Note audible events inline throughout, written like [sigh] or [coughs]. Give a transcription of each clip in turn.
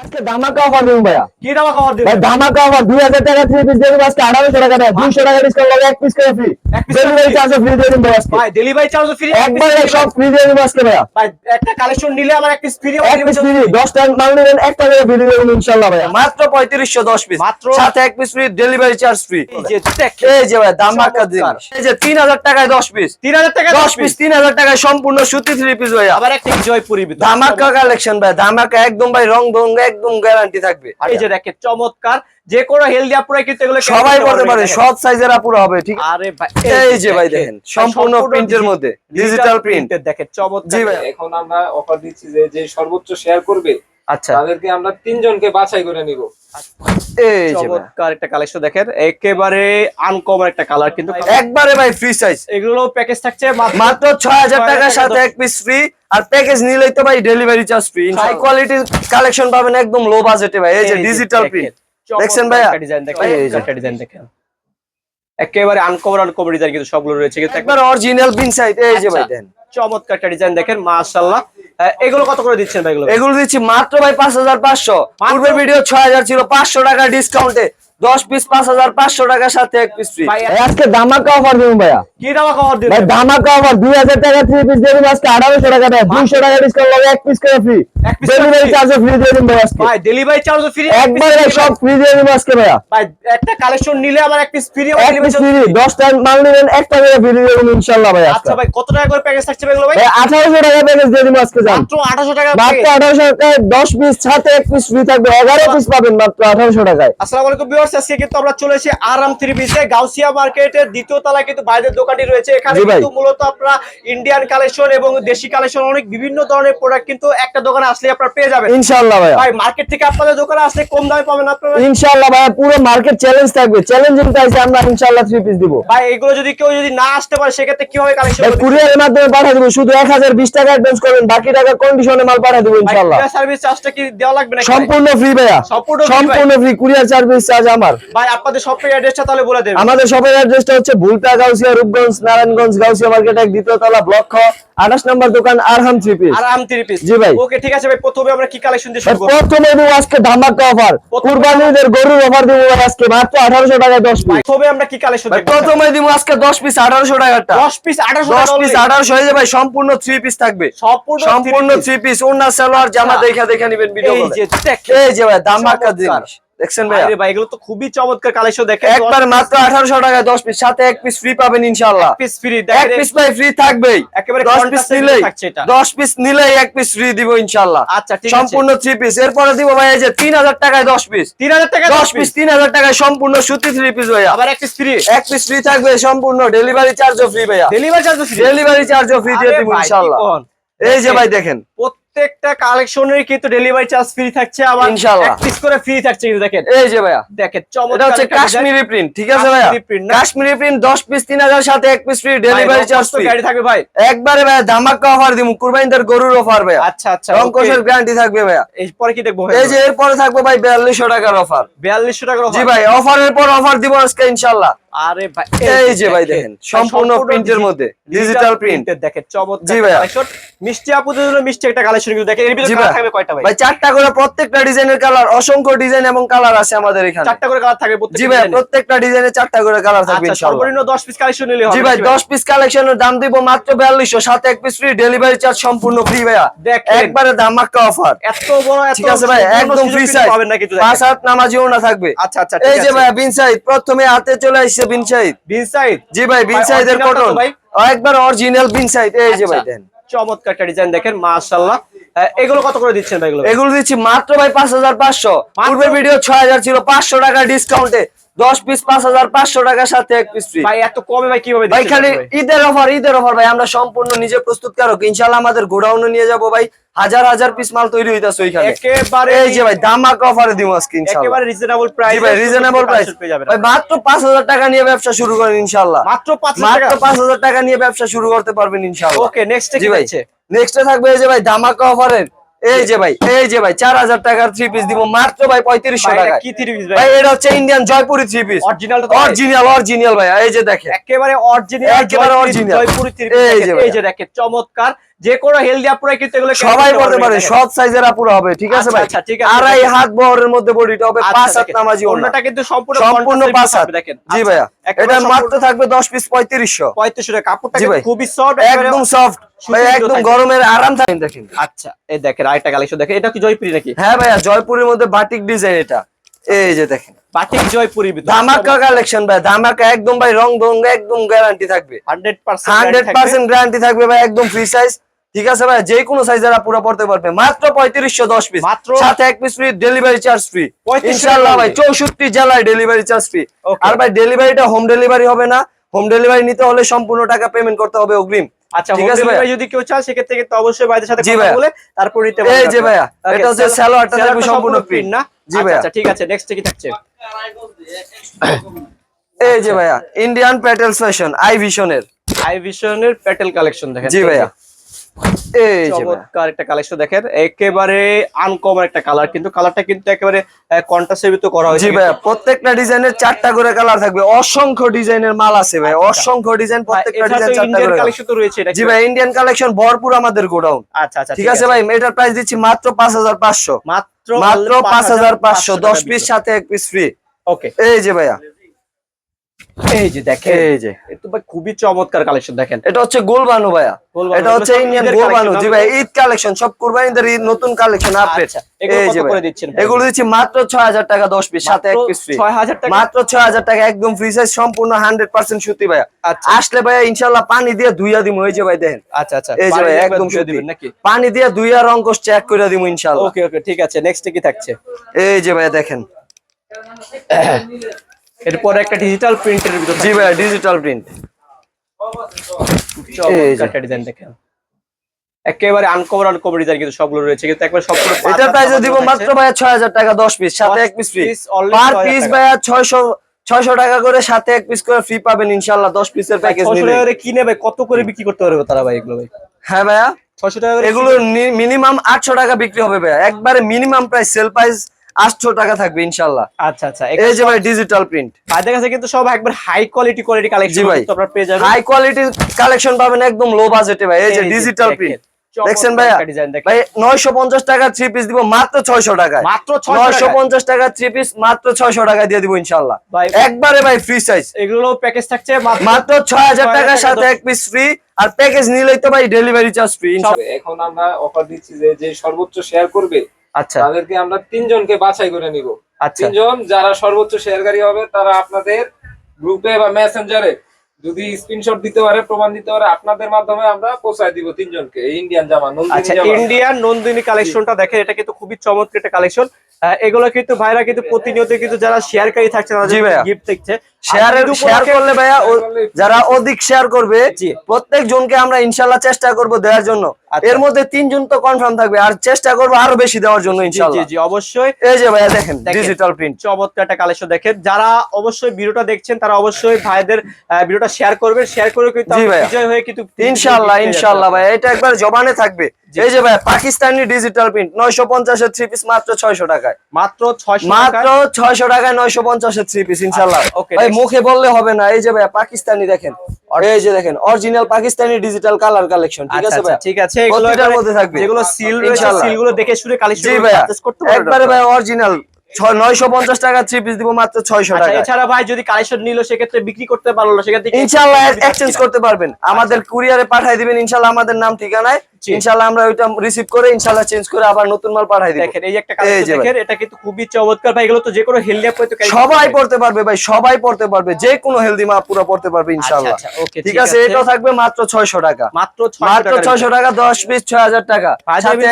আজকে ধামাকা অফার দিন ভাইয়া। কি দামা খাবার দিবেন ভাই ধামাকা অফার দুই হাজার টাকা থ্রি পিস আজকে টাকা দেয় দুইশো টাকা ডিসকাউন্ট লাগে এক পিস করে ফ্রি ডেলিভারি চার্জ ফ্রি দিয়ে দিন ভাই ভাই ডেলিভারি চার্জ ফ্রি একবার সব ফ্রি দিয়ে দিন আজকে ভাইয়া। ভাই একটা কালেকশন নিলে আমার এক পিস ফ্রি এক পিস ফ্রি দশটা মাল নেবেন একটা করে ফ্রি দেবেন ইনশাল্লাহ ভাইয়া। মাত্র পঁয়ত্রিশশো দশ পিস মাত্র? সাথে এক piece free delivery charge free এই যে এই যে ভাই ধামাকা চমৎকার। এই যে তিন হাজার টাকায় দশ পিস তিন হাজার টাকা পিস তিন হাজার টাকায় সম্পূর্ণ সুতি থ্রি পিস ভাইয়া। আবার একটা জয়পুরি ধামাকা কালেকশন ভাই ধামাকা একদম ভাই রং বং একদম গ্যারান্টি থাকবে। এই যে দেখে চমৎকার যে কোনো হেলদি আপুরা কিন্তু এগুলো সবাই পড়তে পারে শর্ট সব সাইজের আপুরা হবে ঠিক আরে ভাই এই যে ভাই দেখেন সম্পূর্ণ প্রিন্টের মধ্যে ডিজিটাল প্রিন্ট দেখেন চমৎকার। জি ভাই। এখন আমরা অফার দিচ্ছি যে যে সর্বোচ্চ শেয়ার করবে আচ্ছা। তাদেরকে আমরা তিনজনকে বাছাই করে নিব। এই চমৎকার একটা কালেকশন দেখেন। একেবারে আনকমন একটা কালার কিন্তু একবারে ভাই ফ্রি সাইজ এগুলো প্যাকেজ থাকছে মাত্র টাকার সাথে এক পিস ফ্রি আর প্যাকেজ নিলেই তো ভাই ডেলিভারি চার্জ ফ্রি হাই কোয়ালিটির কালেকশন পাবেন একদম লো বাজেটে ভাই। এই যে ডিজিটাল প্রিন্ট দেখছেন ভাইয়া? ডিজাইন দেখেন। এই ডিজাইন দেখেন। একেবারে আনকমন আনকমন ডিজাইন কিন্তু সবগুলো রয়েছে। কিন্তু একবার অরিজিনাল পিন সাইড এই যে ভাই আচ্ছা, দেন চমৎকার একটা ডিজাইন দেখেন মাশাআল্লাহ। এগুলো কত করে দিচ্ছেন ভাই এগুলো? এগুলো দিচ্ছি মাত্র ভাই পাঁচ হাজার পাঁচশো। পূর্বের ভিডিও ছয় হাজার ছিল পাঁচশো টাকা ডিসকাউন্টে দশ পিস পাঁচ হাজার পাঁচশো টাকার সাথে এক পিস ফ্রি আজকে ধামাকা অফার দেবো ভাইয়া। কি দামা দিবেন টাকা থ্রি পিস দেবেন আজকে আঠারোশো টাকা দেয় দুইশো টাকা ডিসকাউন্ট লাগে এক পিস করে ফ্রি এক piece করে ডেলিভারি চার্জ ফ্রি দিয়ে দিন ভাই আজকে। ভাই ডেলিভারি চার্জ ফ্রি একবার সব ফ্রি দিয়ে দিন আজকে ভাইয়া। ভাই একটা কালেকশন নিলে আমার এক পিস ফ্রি এক পিস ফ্রি দশটা মাল নেবেন একটা করে ফ্রি দেবেন ইনশাল্লাহ ভাই আচ্ছা ভাই কত টাকা করে প্যাকেজ থাকছে এগুলো ভাই? ভাই আঠারোশো টাকা প্যাকেজ দিয়ে দিন আজকে যান মাত্র 1800 টাকা মাত্র। আঠারোশো টাকায় দশ পিস সাথে এক পিস ফ্রি থাকবে এগারো পিস পাবেন মাত্র আঠারোশো টাকায়। আসসালামু আলাইকুম ভিউয়ার্স আজকে কিন্তু আমরা চলে এসেছি আরাম থ্রি পিসে গাউসিয়া মার্কেটের দ্বিতীয় তলায় কিন্তু বাইরের দোকানটি রয়েছে। এখানে কিন্তু মূলত আপনারা ইন্ডিয়ান কালেকশন এবং দেশি কালেকশন অনেক বিভিন্ন ধরনের প্রোডাক্ট কিন্তু একটা দোকানে আসলে আপনারা পেয়ে যাবেন। ইনশাল্লাহ ভাইয়া। ভাই মার্কেট থেকে আপনাদের দোকানে আসলে কম দামে পাবেন আপনারা? ইনশাল্লাহ ভাইয়া পুরো মার্কেট চ্যালেঞ্জ থাকবে। চ্যালেঞ্জিং প্রাইসে আমরা ইনশাল্লাহ থ্রি পিস দিব। ভাই এগুলো যদি কেউ যদি না আসতে পারে সেক্ষেত্রে কীভাবে কালেকশন ভাই কুরিয়ারের মাধ্যমে পাঠিয়ে দেবো। শুধু এক হাজার বিশ টাকা অ্যাডভান্স করবেন বাকি টাকা কন্ডিশনে মাল পাঠিয়ে দেবো ইনশাল্লাহ সার্ভিস চার্জটা কি দেওয়া লাগবে না সম্পূর্ণ ফ্রি ভাইয়া। সম্পূর্ণ ভাই। সম্পূর্ণ ফ্রি কুরিয়ার সার্ভিস চার্জ আমার। ভাই আপনাদের শপের অ্যাড্রেসটা তাহলে বলে দেবেন। আমাদের শপের অ্যাড্রেসটা হচ্ছে ভুলতা গাউসিয়া রূপগঞ্জ নারায়ণগঞ্জ গাউসিয়া মার্কেট এক দ্বিতীয় তলা ব্লক খ আঠাশ নম্বর দোকান আরহাম থ্রি পিস আরাম থ্রি পিস জি ভাই। ওকে ঠিক আছে ভাই প্রথমে আমরা কি কালেকশন দিয়ে শুরু করব? প্রথমে দেবো আজকে ধামাকা অফার কুরবানিদের গরুর অফার দেবো আজকে মাত্র আঠারোশো টাকায় দশ পিস প্রথমে আমরা কি কালেকশন দেখব প্রথমে দিব আজকে দশ পিস আঠারোশো টাকারটা। 10 পিস 1800 দশ টাকা পিস only। আঠারোশো হয়ে যাবে ভাই সম্পূর্ণ থ্রি পিস থাকবে। সম্পূর্ণ সম্পূর্ণ থ্রি পিস ওনার সালোয়ার জামা। দেখা দেখা নিবেন ভিডিও এই যে দেখ এই যে ভাই ধামাকা। জিনিস। দেখছেন ভাই আরে ভাই এগুলো তো খুবই চমৎকার কালেকশন দেখেন। একবার মাত্র আঠারোশো টাকায় দশ পিস সাথে এক পিস ফ্রি পাবেন ইনশাল্লাহ পিস ফ্রি এক পিস ভাই ফ্রি থাকবেই। একেবারে দশ contrast পিস এর নিলেই থাকছে এটা। দশ পিস নিলেই এক পিস ফ্রি দিব ইনশাল্লাহ আচ্ছা, ঠিক আছে। সম্পূর্ণ থ্রি পিস এরপরে দিব ভাই এই যে তিন হাজার টাকায় দশ পিস 3000 টাকা দশ পিস তিন হাজার টাকায় সম্পূর্ণ সুতি থ্রি পিস ভাইয়া। আবার এক পিস ফ্রি এক পিস ফ্রি থাকবে সম্পূর্ণ ডেলিভারি চার্জও ফ্রি ভাইয়া। ডেলিভারি চার্জ ফ্রি ডেলিভারি চার্জও ফ্রি দিয়ে দিব ইনশাল্লাহ এই যে ভাই দেখেন। প্রত্যেকটা কালেকশনের কিন্তু ডেলিভারি চার্জ ফ্রি থাকছে আবার ইনশাআল্লাহ। এক পিস করে ফ্রি থাকছে কিন্তু দেখেন। এই যে ভাইয়া। দেখেন এটা চমৎকার হচ্ছে কাশ্মীরি প্রিন্ট ঠিক আছে ভাইয়া? কাশ্মীরি প্রিন্ট দশ পিস তিন হাজার সাথে এক পিস ফ্রি ডেলিভারি চার্জ তো ফ্রি গাড়ি থাকবে ভাই। একবারে ভাইয়া ধামাকা অফার দিব কুরবানিদের গরুর অফার ভাইয়া। আচ্ছা আচ্ছা রংকশের গ্যারান্টি থাকবে ভাইয়া। এরপরে কি দেখব এই যে এরপরে থাকবে ভাই বিয়াল্লিশশো টাকার অফার বিয়াল্লিশশো টাকার অফার জি। ভাই অফারের পর অফার দিব আজকে ইনশাল্লাহ আরে ভাই এই যে ভাই দেখেন সম্পূর্ণ প্রিন্টের মধ্যে ডিজিটাল প্রিন্ট দেখেন চমৎকার কালেকশন মিষ্টি আপুদের জন্য মিষ্টি একটা কালেকশন কিন্তু দেখেন এর ভিতরে কালার থাকবে কয়টা ভাই? ভাই চারটা করে প্রত্যেকটা ডিজাইনের কালার অসংখ্য ডিজাইন এবং কালার আছে আমাদের এখানে। চারটা করে কালার থাকবে জি ভাই প্রত্যেকটা ডিজাইনে চারটা করে কালার থাকবে ইনশাআল্লাহ। সর্বনিম্ন 10 পিস কালেকশন নিলে হবে জি ভাই দশ পিস কালেকশনের দাম দিব মাত্র সাথে এক পিস ফ্রি ডেলিভারি চার্জ সম্পূর্ণ ফ্রি ভাইয়া। একবারে ধামাক্কা অফার এত বড় এত ঠিক আছে ভাই একদম ফ্রি সাইজ পাবেন না কিন্তু পাঁচ হাত নামাজিও না থাকবে। আচ্ছা আচ্ছা এই যে ভাই বিন প্রথমে হাতে চলে আসছে বিন সাইদ? বিন জি ভাই বিন সাইদের কটন? একবার অরিজিনাল বিন সাইদ। এই যে ভাই দেন। চমৎকার একটা ডিজাইন দেখেন মাশাআল্লাহ। এগুলো কত করে দিচ্ছেন ভাই এগুলো? এগুলো দিচ্ছি মাত্র ভাই পাঁচ হাজার পাঁচশো। মাত্র? পূর্বের ভিডিও ছয় হাজার ছিল পাঁচশো টাকা ডিসকাউন্টে দশ পিস পাঁচ হাজার পাঁচশো টাকার সাথে এক পিস ফ্রি ভাই এত কমে ভাই কীভাবে ভাই খালি ঈদের অফার ঈদের অফার ভাই আমরা সম্পূর্ণ নিজে প্রস্তুতকারক। ইনশাল্লাহ আমাদের গোডাউনে নিয়ে যাব ভাই। হাজার হাজার পিস মাল তৈরি হইতাছে ওইখানে। একেবারে এই যে ভাই দামাক অফারে দিব আজকে ইনশাল্লাহ একেবারে রিজনেবল প্রাইস ভাই রিজনেবল প্রাইস ভাই মাত্র পাঁচ হাজার টাকা নিয়ে ব্যবসা শুরু করেন ইনশাল্লাহ মাত্র 5000 মাত্র টাকা? পাঁচ হাজার টাকা নিয়ে ব্যবসা শুরু করতে পারবেন ইনশাল্লাহ ওকে নেক্সট কি আছে নেক্সটে থাকবে এই যে ভাই ধামাকা অফারের এই যে ভাই এই যে ভাই চার হাজার টাকার থ্রি পিস দিব মাত্র ভাই পঁয়ত্রিশশো ভাই টাকা কি থ্রি পিস ভাই? এটা হচ্ছে ইন্ডিয়ান জয়পুরি থ্রি পিস ভাই? অরিজিনাল অরিজিনাল ভাই এই যে দেখেন। একেবারে অরিজিনাল একেবারে অরিজিনাল জয়পুরি থ্রি যে এই যে দেখেন চমৎকার। যে কোনো হেলদি আপুরা কিন্তু এগুলো সবাই পড়তে পারে। সব সাইজের আপুরা হবে ঠিক আছে আচ্ছা, ভাই? আচ্ছা, ঠিক আছে, আড়াই হাত বহরের মধ্যে বডিটা হবে আচ্ছা, পাঁচ হাত নামাজি ওড়না। অন্যটা কিন্তু সম্পূর্ণ সম্পূর্ণ পাঁচ হাত। দেখেন। জি আচ্ছা, ভাইয়া। এটা মাত্র থাকবে দশ পিস পঁয়ত্রিশশো। পঁয়ত্রিশশো টাকা। কাপড়টা কিন্তু খুবই সফট একদম সফট একদম গরমের আরাম থাকেন দেখেন। আচ্ছা এই দেখেন আরেকটা কালেকশন দেখেন। এটা কি জয়পুরি নাকি? হ্যাঁ ভাইয়া জয়পুরের মধ্যে বাটিক ডিজাইন এটা। এই যে দেখেন। বাটিক জয়পুরি ধামাকা কালেকশন ভাই ধামাকা একদম ভাই রং ধং একদম গ্যারান্টি থাকবে। হান্ড্রেড হান্ড্রেড পার্সেন্ট গ্যারান্টি থাকবে। ভাই একদম ফ্রি সাইজ ঠিক আছে ভাই যে কোনো সাইজের পুরো পড়তে পারবে। মাত্র পঁয়ত্রিশশো দশ পিস মাত্র? সাথে এক piece free delivery charge free ইনশাল্লাহ ভাই চৌষট্টি জেলায় ডেলিভারি চার্জ ফ্রি আর ভাই ডেলিভারিটা হোম ডেলিভারি হবে না। হোম ডেলিভারি নিতে হলে সম্পূর্ণ টাকা পেমেন্ট করতে হবে অগ্রিম। আচ্ছা ঠিক ঠিক আছে ভাইয়া? যদি কেউ চায় সেক্ষেত্রে কিন্তু অবশ্যই ভাইদের সাথে জি কথা বলে তারপর নিতে এই যে ভাইয়া, এটা হচ্ছে থাকবে সম্পূর্ণ না? জি আচ্ছা। আচ্ছা ঠিক আছে নেক্সট কি থাকছে? এই যে ভাইয়া ইন্ডিয়ান প্যাটেল ফ্যাশন আই ভিশনের আই ভিশনের প্যাটেল কালেকশন দেখেন জি ভাইয়া। চমৎকার একটা কালেকশন দেখেন। একেবারে আনকমন একটা কালার কিন্তু কালারটা কিন্তু একেবারে কন্ট্রাস্টের ভিতরে করা হয়েছে। প্রত্যেকটা ডিজাইনের চারটা করে কালার থাকবে। অসংখ্য ডিজাইনের মাল আছে ভাই অসংখ্য ডিজাইন প্রত্যেকটা ডিজাইন চারটা করে। কালেকশন তো রয়েছে জি ভাই ইন্ডিয়ান কালেকশন ভরপুর আমাদের গোডাউন। আচ্ছা আচ্ছা ঠিক আছে ভাই এটার প্রাইস দিচ্ছি মাত্র মাত্র মাত্র পিস সাথে এক পিস ফ্রি ওকে এই যে ভাইয়া। এই যে দেখেন এই যে। এটা ভাই খুবই চমৎকার কালেকশন দেখেন। এটা হচ্ছে গোলবানু ভাইয়া। এটা হচ্ছে ইন্ডিয়ান গোলবানু। জি ভাই ঈদ কালেকশন সব কুরবানিদের ঈদ নতুন কালেকশন আপডেট আচ্ছা, এই যে ভাই। করে দিচ্ছেন এগুলো দিচ্ছি মাত্র ছয় হাজার টাকা দশ পিস সাথে এক পিস ফ্রি টাকা? মাত্র একদম ফ্রি সাইজ সম্পূর্ণ হান্ড্রেড পার্সেন্ট সুতি ভাইয়া। আচ্ছা। আসলে ভাইয়া ইনশাল্লাহ পানি দিয়ে ধুইয়া দিমু এই যে ভাই দেখেন। আচ্ছা আচ্ছা। এই যে ভাই একদম সুতি। দিবেন নাকি? পানি দিয়ে ধুইয়া রঙ্কশ চেক করে দিমু ইনশাল্লাহ ওকে ওকে ঠিক আছে নেক্সট কি থাকছে? এই যে ভাইয়া দেখেন। [coughs] এরপর একটা ডিজিটাল প্রিন্টের ভিতর জি ভাইয়া ডিজিটাল প্রিন্ট এই যে। একটা ডিজাইন দেখেন। একেবারে আনকভার আনকভার ডিজাইন কিন্তু সবগুলো রয়েছে। কিন্তু একবার সবগুলো এটার প্রাইস দিব মাত্র ভাইয়া ছয় হাজার টাকা দশ পিস সাথে এক পিস ফ্রি পার পিস টাকা। ভাইয়া ছয়শো ছয়শো টাকা করে সাথে এক পিস করে ফ্রি পাবেন পিসের প্যাকেজ নিলে। টাকা করে কিনে ভাই কত করে বিক্রি করতে পারবে তারা ভাই এগুলো ভাই? হ্যাঁ ভাইয়া। ছশো টাকা করে এগুলো মিনিমাম আটশো টাকা বিক্রি হবে ভাইয়া। একবারে মিনিমাম প্রাইস সেল প্রাইস আটশো টাকা থাকবে ইনশাল্লাহ। আচ্ছা আচ্ছা এই যে ভাই ডিজিটাল প্রিন্ট তাদের কাছে কিন্তু সব একবার হাই কোয়ালিটি কোয়ালিটি কালেকশন ভাই। আপনারা পেয়ে যাবেন। হাই কোয়ালিটির কালেকশন পাবেন একদম লো বাজেটে ভাই। এই যে ডিজিটাল প্রিন্ট দেখছেন। ভাই নয়শো পঞ্চাশ টাকা থ্রি পিস দিব মাত্র ছয়শো টাকায়। মাত্র 600 নয়শো টাকায়। পঞ্চাশ টাকা থ্রি পিস মাত্র ছয়শো টাকায় দিয়ে দিব ইনশাল্লাহ। ভাই একবারে ভাই ফ্রি সাইজ এগুলো প্যাকেজ থাকছে মাত্র ছয় হাজার 6,000 টাকার সাথে এক পিস ফ্রি আর প্যাকেজ নিলেই তো ভাই ডেলিভারি চার্জ ফ্রি এখন আমরা অফার দিচ্ছি যে যে সর্বোচ্চ শেয়ার করবে আচ্ছা। তাদেরকে আমরা তিনজনকে বাছাই করে নিব। আচ্ছা। তিনজন যারা সর্বোচ্চ শেয়ারকারী হবে তারা আপনাদের গ্রুপে বা মেসেঞ্জারে যদি স্ক্রিনশট দিতে পারে প্রমাণ দিতে পারে আপনাদের মাধ্যমে আমরা পৌঁছায় দিব তিনজনকে। ইন্ডিয়ান জামা নন্দিনী আচ্ছা ইন্ডিয়ান নন্দিনী কালেকশনটা দেখেন এটা কিন্তু খুবই চমৎকার একটা কালেকশন এগুলো কিন্তু ভাইরা কিন্তু প্রতিনিয়ত কিন্তু যারা শেয়ারকারী থাকছে জি ভাইয়া। গিফট দিচ্ছে শেয়ার আর শেয়ার করলে ভাইয়া যারা অধিক শেয়ার করবে জি। প্রত্যেক জনকে আমরা ইনশাল্লাহ চেষ্টা করব দেওয়ার জন্য। এর মধ্যে তিনজন তো কনফার্ম থাকবে আর চেষ্টা করব আরও বেশি দেওয়ার জন্য জি জি জি অবশ্যই। এই যে ভাইয়া দেখেন। ডিজিটাল প্রিন্ট চমৎকার একটা কালেকশন দেখেন। যারা অবশ্যই ভিডিওটা দেখছেন তারা অবশ্যই ভাইদের ভিডিওটা শেয়ার করবেন। শেয়ার করে কিন্তু। বিজয় হয়ে কিন্তু ইনশাল্লাহ ইনশাল্লাহ ভাই এটা একবার জবানে থাকবে। এই যে ভাই পাকিস্তানি ডিজিটাল প্রিন্ট নয়শো পঞ্চাশের থ্রি পিস মাত্র ছয়শো টাকায়। মাত্র ছয়শো মাত্র ছয়শো টাকায় নয়শো পঞ্চাশের থ্রি পিস ইনশাল্লাহ। আচ্ছা, ভাই মুখে বললে হবে না। এই যে ভাই পাকিস্তানি দেখেন। এই যে দেখেন original Pakistani digital colour collection ঠিক আছে ভাই ঠিক আছে। প্রতিটার একেবারে- মধ্যে থাকবে। যেগুলো সিল রয়েছে ইনশাআল্লাহ। দেখে শুনে কালেকশন জি করতে পারবেন একবারে ভাই অরিজিনাল নয়শো পঞ্চাশ টাকা থ্রি পিস দিব মাত্র ছয়শো আচ্ছা টাকা। এছাড়া ভাই যদি কালেকশন নিল সেক্ষেত্রে বিক্রি করতে পারল না এক্সচেঞ্জ করতে পারবেন। আমাদের কুরিয়ারে পাঠাই দিবেন ইনশাল্লাহ আমাদের নাম ঠিকানায়। জি। ইনশাল্লাহ আমরা ওইটা রিসিভ করে ইনশাল্লাহ চেঞ্জ করে আবার নতুন মাল পাঠাই দিব। দেখেন এই যে একটা এই কালেকশন দেখেন এটা কিন্তু খুবই চমৎকার। ভাই এগুলো তো যে কোনো হেলদি আপ সবাই পড়তে পারবে ভাই সবাই পড়তে পারবে। যে কোনো হেলদি মা পুরো পড়তে পারবে ইনশাল্লাহ আচ্ছা, ঠিক আছে এটাও থাকবে মাত্র ছয়শো টাকা। মাত্র মাত্র 600 ছয়শো টাকা দশ পিস ছয় হাজার টাকা। সাথে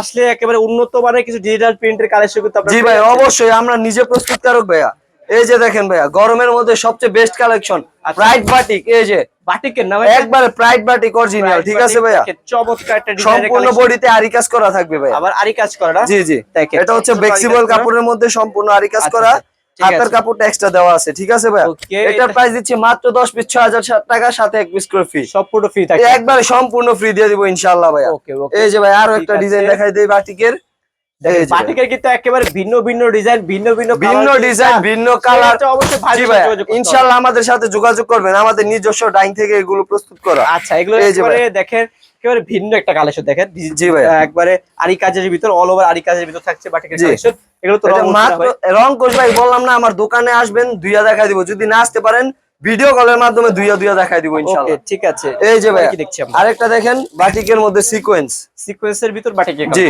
আসলে একেবারে উন্নত মানের কিছু ডিজিটাল প্রিন্টের কালেকশন আপনারা জি ভাই অবশ্যই আমরা নিজে প্রস্তুতকারক ভাইয়া। এই যে দেখেন ভাইয়া গরমের মধ্যে সবচেয়ে বেস্ট কালেকশন। প্রাইড বাটিক এই যে। বাটিকের না ভাই একবারে প্রাইড বাটিক অরিজিনাল ঠিক আছে ভাইয়া? চমৎকার একটা সম্পূর্ণ বডিতে আরি কাজ করা থাকবে ভাইয়া। আবার আরি কাজ করে জি জি। এটা হচ্ছে ফ্লেক্সিবল কাপড়ের মধ্যে সম্পূর্ণ আরি কাজ আচ্ছা, করা। আচ্ছা, হাতের কাপড়টা এক্সট্রা দেওয়া আছে ঠিক আছে ভাইয়া? এটার এটা- প্রাইস দিচ্ছি মাত্র দশ পিস ছয় হাজার টাকা সাথে এক পিস করে ফ্রি সম্পূর্ণ ফ্রি থাকে একবারে সম্পূর্ণ ফ্রি দিয়ে দিব Okay, okay. এই যে ভাই আরও একটা ডিজাইন দেখাই দেই বাটিকের। ভাই। বাটিকের কিন্তু একেবারে ভিন্ন ভিন্ন ডিজাইন ভিন্ন ভিন্ন ভিন্ন colour ডিজাইন ভিন্ন কালার অবশ্যই সাথে ভাই যোগাযোগ ইনশাআল্লাহ আমাদের সাথে যোগাযোগ করবেন। আমাদের নিজস্ব ডাইং থেকে এগুলো প্রস্তুত করা। আচ্ছা এগুলো দেখেন একেবারে ভিন্ন একটা কালেকশন দেখেন। জি ভাই। একবারে আরি কাজের ভিতর অল ওভার আরি কাজের ভিতর থাকছে বাটিকের কালেকশন এগুলো তো। রং কোচ ভাই। বললাম না আমার দোকানে আসবেন দুইয়া দেখা দিব। যদি না আসতে পারেন ভিডিও কলের মাধ্যমে দুইয়া দুইয়া দেখাই দিব ইনশাআল্লাহ। ঠিক আছে। এই যে ভাই কি দেখছি আমরা। আরেকটা দেখেন বাটিকের মধ্যে সিকোয়েন্স সিকোয়েন্সের ভিতর বাটিকের জি।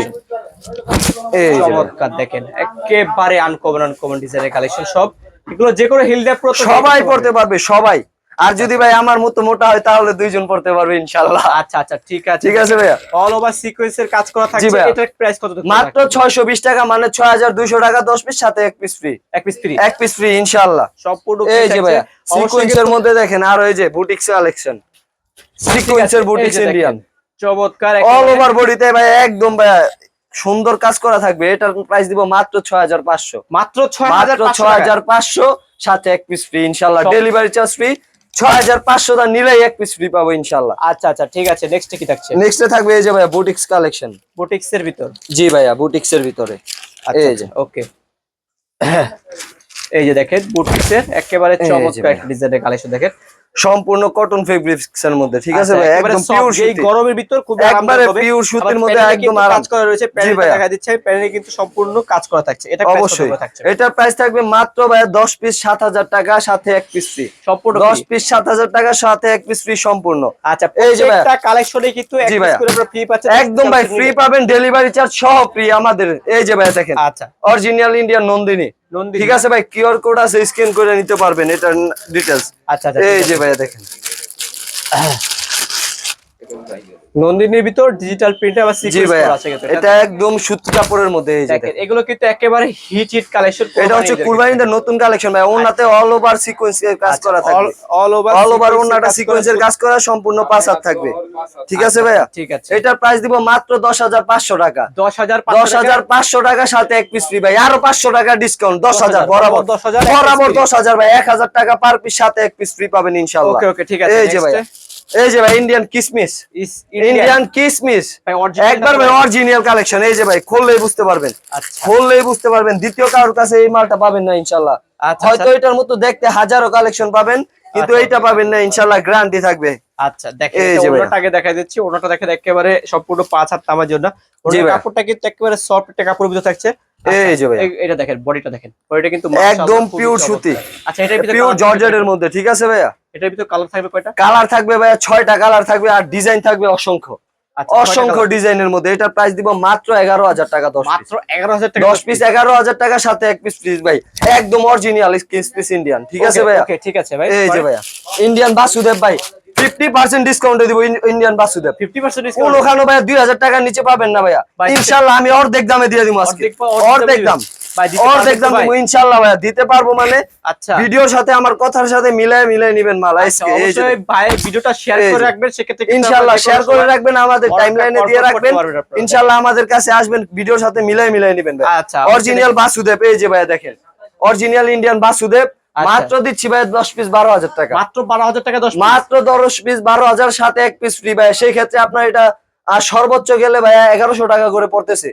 এই চমৎকার দেখেন একেবারে আনকমন আনকমন ডিজাইনের কালেকশন সব। এগুলো যে কোনো হিল ড্যাপ সবাই পড়তে পারবে সবাই। আর যদি ভাই আমার মতো মোটা হয় তাহলে দুইজন পড়তে পারবে ইনশাআল্লাহ আচ্ছা আচ্ছা ঠিক আছে। ঠিক আছে ভাইয়া। অল ওভার সিকোয়েন্সের কাজ করা থাকছে। এটার প্রাইস কত? মাত্র ছয়শো বিশ টাকা মানে ছয় হাজার দুইশো টাকা দশ পিস সাথে এক পিস ফ্রি এক পিস ফ্রি এক পিস ফ্রি ইনশাআল্লাহ সম্পূর্ণ এই যে ভাইয়া সিকোয়েন্সের মধ্যে দেখেন আর ওই যে বুটিক্স কালেকশন আছে, সিকোয়েন্সের বুটিক্স ইন্ডিয়ান চমৎকার অল ওভার বডিতে ভাই একদম ভাইয়া সুন্দর কাজ করা থাকবে। এটার প্রাইস দিব মাত্র ছয় হাজার পাঁচশো। মাত্র ছয় হাজার মাত্র ছয় হাজার পাঁচশো সাথে এক পিস ফ্রি ইনশাল্লাহ। ডেলিভারি চার্জ ফ্রি ছয় হাজার পাঁচশো টা নিলেই এক পিস ফ্রি পাবো ইনশাল্লাহ আচ্ছা আচ্ছা ঠিক আছে নেক্সট কি থাকছে? নেক্সটে থাকবে এই যে ভাইয়া বুটিক্স কালেকশন বুটিক্স এর ভিতর? জি ভাইয়া বুটিক্স এর ভিতরে। আচ্ছা এই যে। ওকে এই যে দেখেন বুটিক্স এর একেবারে চমৎকার ডিজাইনের কালেকশন দেখেন। সম্পূর্ণ কটন ফেব্রিক্স এর মধ্যে ঠিক আছে আচ্ছা, ভাই? একদম পিওর এই গরমের ভিতর খুব একবারে pure সুতির মধ্যে একদম আরাম। কাজ করা রয়েছে প্যানেল দেখা দিচ্ছে প্যানেলে কিন্তু সম্পূর্ণ কাজ করা থাকছে। এটা অবশ্যই। করে থাকছে এটার প্রাইস থাকবে মাত্র ভাইয়া দশ পিস সাত হাজার টাকা সাথে এক পিস ফ্রি সম্পূর্ণ দশ free। পিস সাত হাজার টাকা সাথে এক পিস ফ্রি সম্পূর্ণ। আচ্ছা এই যে ভাইয়া। প্রত্যেকটা কালেকশনে কিন্তু এক ভাইয়া। করে আপনারা ফ্রি পাচ্ছেন। একদম ভাই ফ্রি পাবেন ডেলিভারি চার্জ সহ ফ্রি আমাদের। এই যে ভাই দেখেন। আচ্ছা। Original Indian Nandini. ঠিক আছে ভাই কিউআর কোড আছে স্ক্যান করে নিতে পারবেন এটার ডিটেলস আচ্ছা আচ্ছা এই ঠিক যে আছে। ভাইয়া দেখেন। [coughs] নন্দিনীর ভিতর ডিজিটাল প্রিন্ট আবার সিকোয়েন্স করা আছে এটা একদম সুতি কাপড়ের মধ্যে এই যে। এগুলো কিন্তু একেবারে হিট হিট কালেকশন এটা হচ্ছে কুরবানিদের নতুন কালেকশন ভাই। ওনাতে অল ওভার সিকোয়েন্স এর কাজ করা থাকবে। অল ওভার অল ওভার ওনাটা সিকোয়েন্সের কাজ করা সম্পূর্ণ পাঁচ হাত থাকবে। ঠিক আছে ভাইয়া? ঠিক আছে। এটার প্রাইস দিব মাত্র দশ হাজার পাঁচশো টাকা। দশ হাজার দশ হাজার পাঁচশো টাকা সাথে এক পিস ফ্রি ভাই। আরও পাঁচশো টাকা ডিসকাউন্ট দশ হাজার বরাবর। দশ হাজার বরাবর দশ হাজার ভাই। এক হাজার টাকা পার পিস সাথে এক পিস ফ্রি পাবেন ইনশাল্লাহ ওকে ওকে ঠিক আছে এই যে ভাই এই যে ভাই ইন্ডিয়ান কিসমিস ইন্ডিয়ান কিসমিস ভাই একবার ভাই অরিজিনাল কালেকশন এই যে ভাই খুললেই বুঝতে পারবেন। আচ্ছা। খুললেই বুঝতে পারবেন। দ্বিতীয় কারোর কাছে এই মালটা পাবেন না ইনশাল্লাহ। আচ্ছা, হয়তো আচ্ছা। এটার মতো দেখতে হাজারো কালেকশন পাবেন কিন্তু। এইটা পাবেন না ইনশাল্লাহ গ্যারান্টি থাকবে। আচ্ছা দেখেন দিচ্ছি। ওনাটা দেখেন একেবারে সম্পূর্ণ পাঁচ হাত তামার জন্য। কাপড়টা কিন্তু একেবারে সফট একটা কাপড়ের ভিতর থাকছে। এই যে ভাইয়া। এটা দেখেন বডিটা দেখেন। বডিটা কিন্তু একদম পিওর সুতি। আচ্ছা পিওর জর্জেটের মধ্যে ঠিক আছে ভাইয়া? এটার ভিতরে কালার থাকবে কয়টা? কালার থাকবে ভাইয়া ছয়টা কালার থাকবে আর ডিজাইন থাকবে অসংখ্য। আচ্ছা অসংখ্য ডিজাইনের মধ্যে। প্রাইস দিব মাত্র এগারো হাজার টাকা দশ মাত্র এগারো হাজার টাকা দশ পিস এগারো হাজার টাকা সাথে এক পিস প্লিজ ভাই। একদম অরিজিনাল পিস ইন্ডিয়ান ঠিক আছে ভাইয়া? ঠিক আছে ভাই। এই যে ভাইয়া। ইন্ডিয়ান বাসুদেব ভাই ফিফটি পার্সেন্ট ডিসকাউন্টে দিব ইন্ডিয়ান বাসুদেব। ফিফটি পার্সেন্ট ভাইয়া দুই হাজার টাকার নিচে পাবেন না ভাইয়া। ইনশাল্লাহ আমি অর্ধেক দামে দিয়ে দিব আজকে। অর্ধেক দাম ভাই? দিতে পারব মানে আচ্ছা। ভিডিওর সাথে আমার কথার সাথে মিলায় মিলায় নিবেন মাল আজকে এই যে অবশ্যই ভাই ভিডিওটা শেয়ার করে রাখবেন সেক্ষেত্রে কিন্তু ইনশাল্লাহ আপনারা যে শেয়ার করে রাখবেন আমাদের টাইমলাইনে দিয়ে রাখবেন। পারবেন আমাদের কাছে আসবেন ভিডিওর সাথে মিলাই মিলাই নিবেন ভাই আচ্ছা, অরিজিনাল বাসুদেব এই যে ভাই দেখেন। অরিজিনাল ইন্ডিয়ান বাসুদেব আচ্ছা। মাত্র দিচ্ছি ভাই দশ পিস বারো হাজার টাকা। মাত্র বারো হাজার টাকা মাত্র দশ পিস বারো হাজার সাথে এক পিস ফ্রি ভাই সেই ক্ষেত্রে আপনার এটা আর সর্বোচ্চ গেলে ভাইয়া এগারোশো টাকা করে পড়তেছে।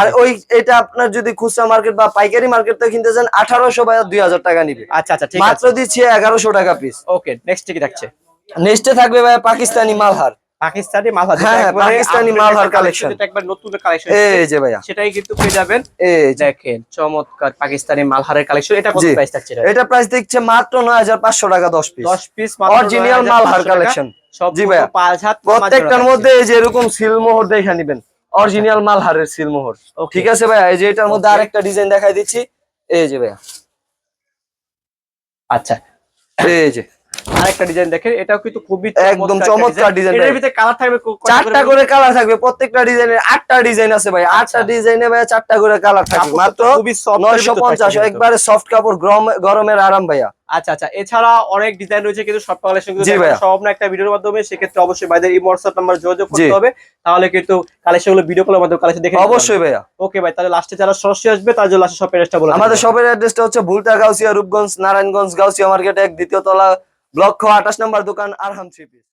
আর ওই এটা আপনার যদি খুচরা মার্কেট বা পাইকারি মার্কেট থেকে কিনতে চান আঠারোশো বা দুই হাজার টাকা নিবে। আচ্ছা আচ্ছা মাত্র দিচ্ছে দিচ্ছি এগারোশো টাকা পিস ওকে নেক্সট কি থাকছে? নেক্সটে থাকবে ভাইয়া পাকিস্তানি মালহার। পাকিস্তানি মালহার হ্যাঁ, পাকিস্তানি মালহার। যেটা একবার নতুন কালেকশন এই যে ভাইয়া। সেটাই কিন্তু পেয়ে যাবেন। এই দেখেন চমৎকার পাকিস্তানি মালহারের কালেকশন এটা কত প্রাইস থাকছে এটা? প্রাইস দেখছে মাত্র নয় হাজার পাঁচশো টাকা দশ পিস 10 পিস Original মালহার। সব জি ভাইয়া। পাঁচ হাত প্রত্যেকটার মধ্যে এই যে এরকম সিলমোহর দেখে নিবেন। অরিজিনাল মালহারের সিলমোহর. ঠিক আছে ভাইয়া এই যে এটার মধ্যে. আরেকটা ডিজাইন দেখাই দিচ্ছি। এই যে ভাইয়া। আচ্ছা। এই যে। আরেকটা ডিজাইন দেখেন এটাও কিন্তু খুবই একদম চমৎকার এটার ভাই। ভিতরে কালার থাকবে চারটা করে কালার থাকবে প্রত্যেকটা ডিজাইনের আটটা ডিজাইন আছে ভাই। আটটা ডিজাইনে ভাইয়া চারটা করে কালার থাকবে। মাত্র খুবই soft এর নয়শো ভিতর পঞ্চাশ থাকছে কিন্তু। একবারে সফট কাপড় গরম- গরমের আরাম ভাইয়া। আচ্ছা আচ্ছা। এছাড়া অনেক ডিজাইন রয়েছে কিন্তু সব কালেকশন কিন্তু। সম্ভব না একটা ভিডিওর মাধ্যমে। সেক্ষেত্রে অবশ্যই ভাইদের এই হোয়াটসঅ্যাপ নাম্বার যোগাযোগ করতে হবে। তাহলে কিন্তু কালেকশনগুলো ভিডিও কলের মাধ্যমে কালেকশন দেখে অবশ্যই ভাইয়া। ওকে ভাই তাহলে লাস্টে যারা সরাসরি আসবে তার জন্য লাস্টে সব প্যারেজটা বলে আমাদের। শপের অ্যাড্রেসটা হচ্ছে ভুলতা গাউসিয়া রূপগঞ্জ নারায়ণগঞ্জ গাউসিয়া মার্কেট এক দ্বিতীয় তলা ব্লক আঠাশ নম্বর দোকান আরহাম থ্রি পিস।